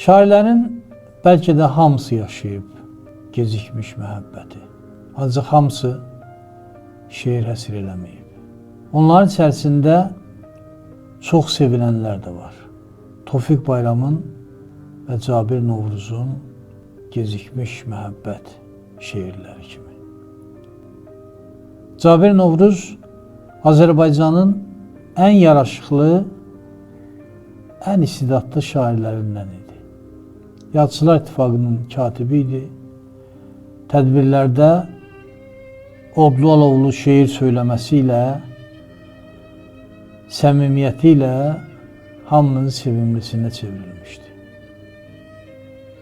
Şairlərin bəlkə də hamısı yaşayıb gecikmiş məhəbbəti. Ancaq hamısı şeir həsr eləməyib. Onların içərisində çox sevilənlər də var. Tofiq Bayramın və Cabir Novruzun gecikmiş məhəbbət şeirləri kimi. Cabir Novruz Azərbaycanın ən yaraşıqlı, ən istedadlı şairlərindən idi. Yazıçılar İttifaqının katibi idi. Tədbirlərdə odlu alovlu şeir söyləməsi ilə, səmimiyyəti ilə hamının sevimlisinə çevrilmişdi.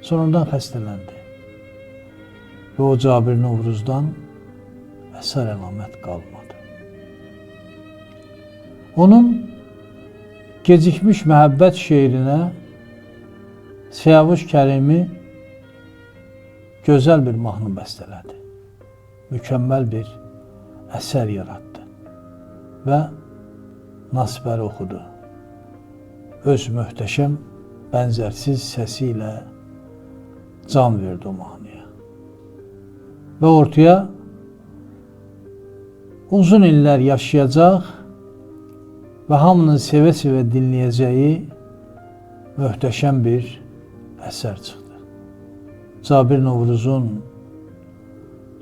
Sonradan xəstələndi. Və o Cabir Novruzdan əsər əlamət qalmadı. Onun gecikmiş məhəbbət şeirinə Siyavuş Kərimi gözəl bir mahnı bəstələdi. Mükəmməl bir əsər yaratdı və Nasbəri oxudu. Öz möhtəşəm, bənzərsiz səsi ilə can verdi o mahnıya. Və ortaya uzun illər yaşayacaq və hamının sevə-sevə dinləyəcəyi möhtəşəm bir əsər çıxdı. Cabir Novruzun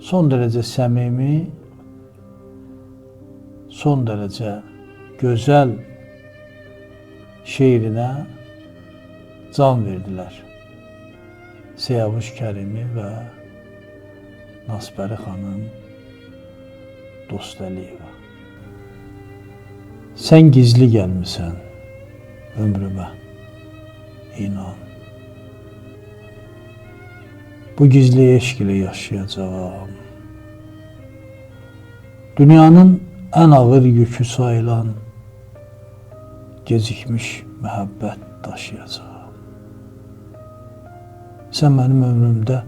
son dərəcə səmimi, son dərəcə gözəl şeirinə can verdilər. Siyavuş Kərimi və Nasbəri xanım Dostəliyeva. Sən gizli gəlmisən ömrümə, inan. Bu gizli eşq ilə yaşayacağam. Dünyanın ən ağır yükü sayılan gecikmiş məhəbbət daşıyacağam. Sən mənim ömrümdə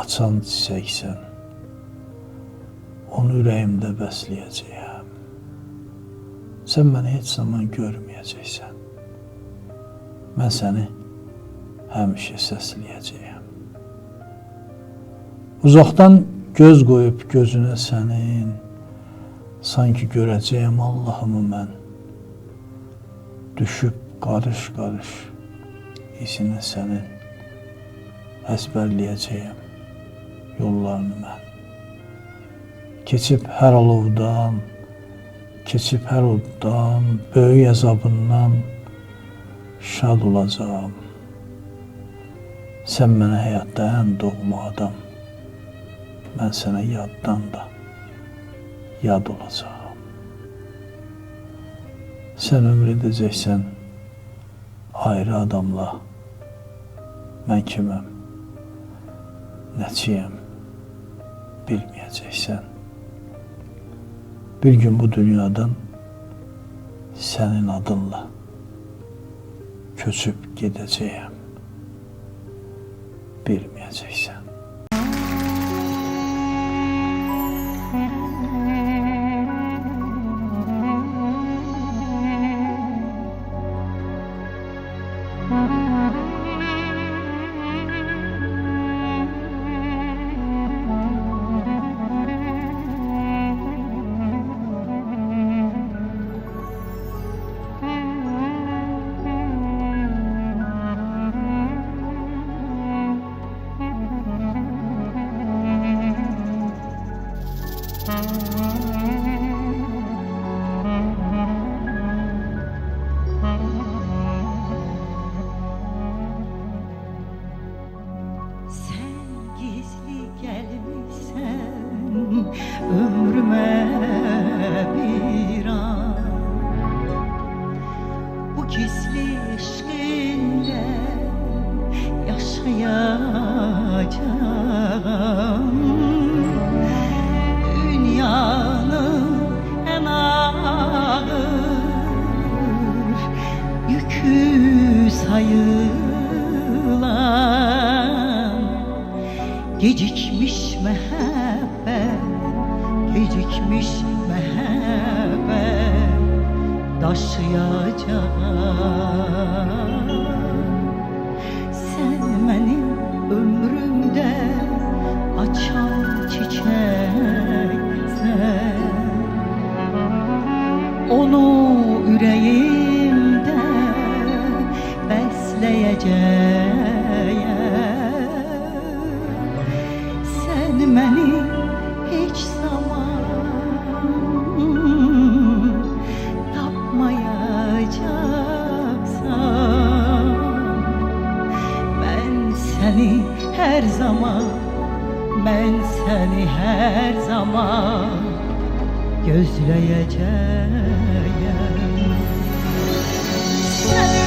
açan çiçəksən. Onu ürəyimdə bəsləyəcəyəm. Sən məni heç zaman görməyəcəksən. Mən səni həmişə səsləyəcəyəm. Uzaqdan göz qoyub gözünə sənin, sanki görəcəyəm Allahımı mən. Düşüb qarış-qarış izinə sənin əzbərləyəcəyəm yollarını mən. Keçib hər alovdan, keçib hər oddan, böyük əzabından şad olacağam. Sən mənə həyatda ən doğma adam. Mən sənə yaddan da yad olacağam. Sən ömür edəcəksən ayrı adamla. Mən kiməm? Nəçiyəm? Bilməyəcəksən. Bir gün bu dünyadan sənin adınla köçüb gedəcəyəm. Bilməyəcəksən. Yaşayacağım. Dünyanın yükü sayılan Gecikmiş mehabbet, gecikmiş mehabbet taşıyacağım benim ömrümde açan çiçeksen Onu yüreğimde besleyeceğim seni her zaman Ben seni her zaman gözleyeceğim. Seni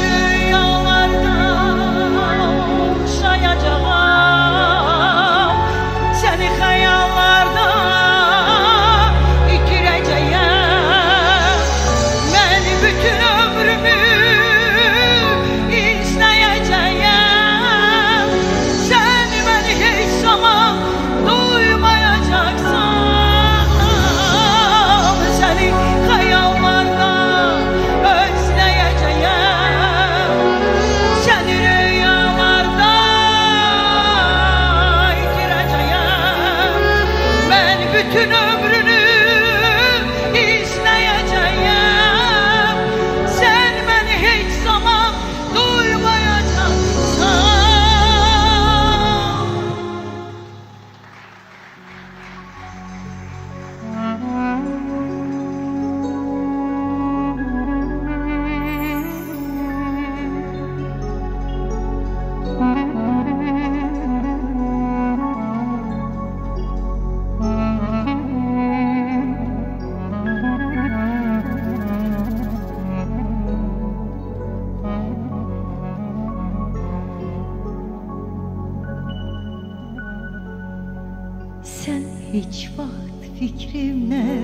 hiç vakit fikrimle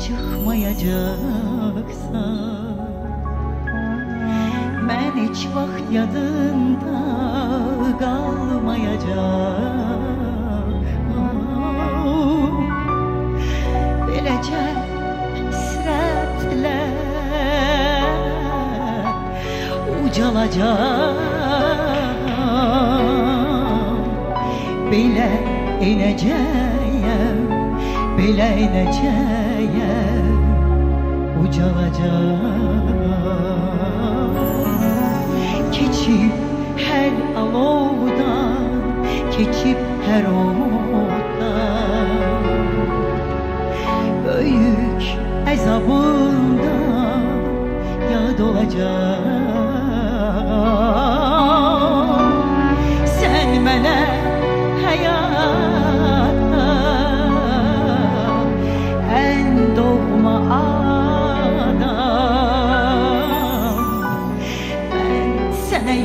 çıkmayacaksan Ben hiç vakit yadında kalmayacağım. Belece hasretle ucalacağım. Bile ineceğim, bile ineceğim Ucalacağım Keçip her alovdan, keçip her ottan Büyük ezabından yad olacağım Sen mənə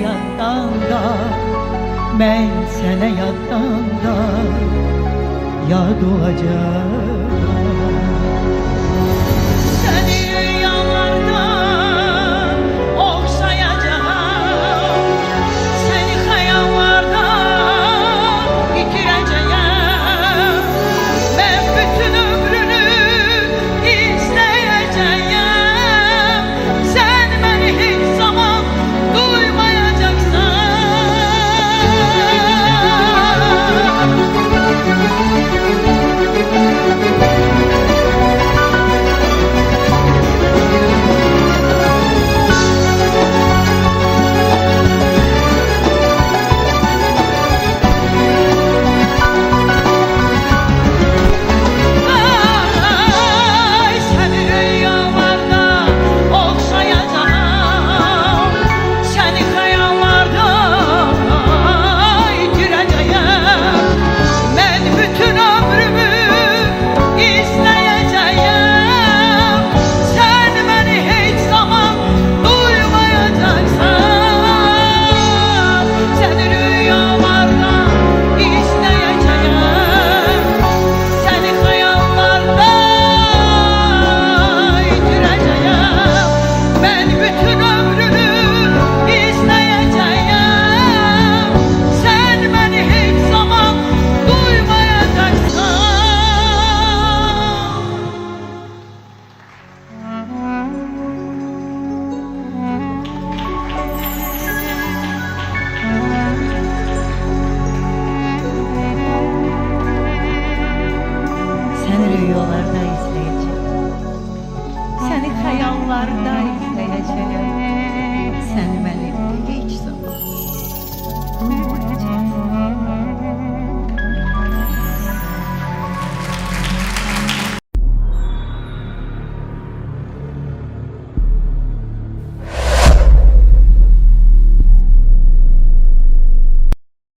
sənə yaddan da, mən sənə yaddan